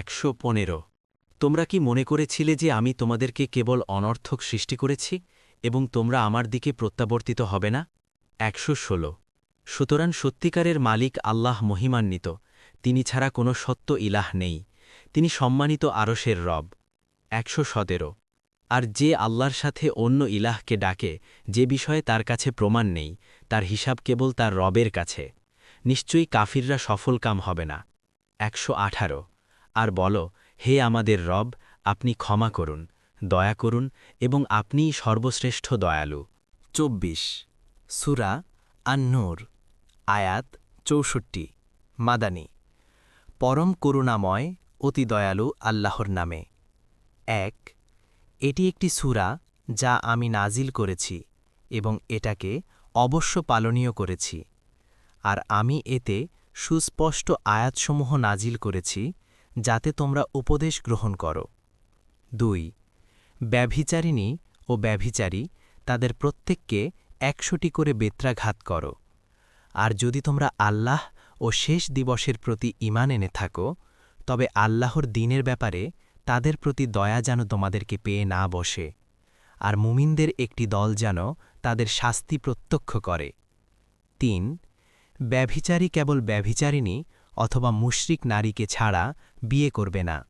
একশো পনেরো। তোমরা কি মনে করেছিলে যে আমি তোমাদেরকে কেবল অনর্থক সৃষ্টি করেছি এবং তোমরা আমার দিকে প্রত্যাবর্তিত হবে না? একশো ষোলো। সুতরাং সত্যিকারের মালিক আল্লাহ মহিমান্বিত, তিনি ছাড়া কোনো সত্য ইলাহ নেই, তিনি সম্মানিত আরশের রব। একশো সতেরো। আর যে আল্লাহর সাথে অন্য ইলাহকে ডাকে, যে বিষয়ে তার কাছে প্রমাণ নেই, তার হিসাব কেবল তার রবের কাছে। নিশ্চয়ই কাফিররা সফল কাম হবে না। একশো আঠারো। আর বল, হে আমাদের রব, আপনি ক্ষমা করুন, দয়া করুন এবং আপনিই সর্বশ্রেষ্ঠ দয়ালু। চব্বিশ। সুরা আন্নুর, আয়াত চৌষট্টি। মাদানী। পরম করুণাময়, অতি দয়ালু আল্লাহর নামে। এক। এটি একটি সুরা যা আমি নাজিল করেছি এবং এটাকে অবশ্য পালনীয় করেছি। আর আমি এতে সুস্পষ্ট আয়াতসমূহ নাজিল করেছি যাতে তোমরা উপদেশ গ্রহণ করো। দুই, ব্যভিচারিণী ও ব্যভিচারী তাদের প্রত্যেককে একশোটি করে বেত্রাঘাত করো। আর যদি তোমরা আল্লাহ ও শেষ দিবসের প্রতি ইমান এনে থাকো, তবে আল্লাহর দিনের ব্যাপারে তাদের প্রতি দয়া যেন তোমাদেরকে পেয়ে না বসে। আর মুমিনদের একটি দল যেন তাদের শাস্তি প্রত্যক্ষ করে। তিন, ব্যভিচারী কেবল ব্যভিচারিণী অথবা মুশরিক নারীকে ছাড়া বিয়ে করবে না।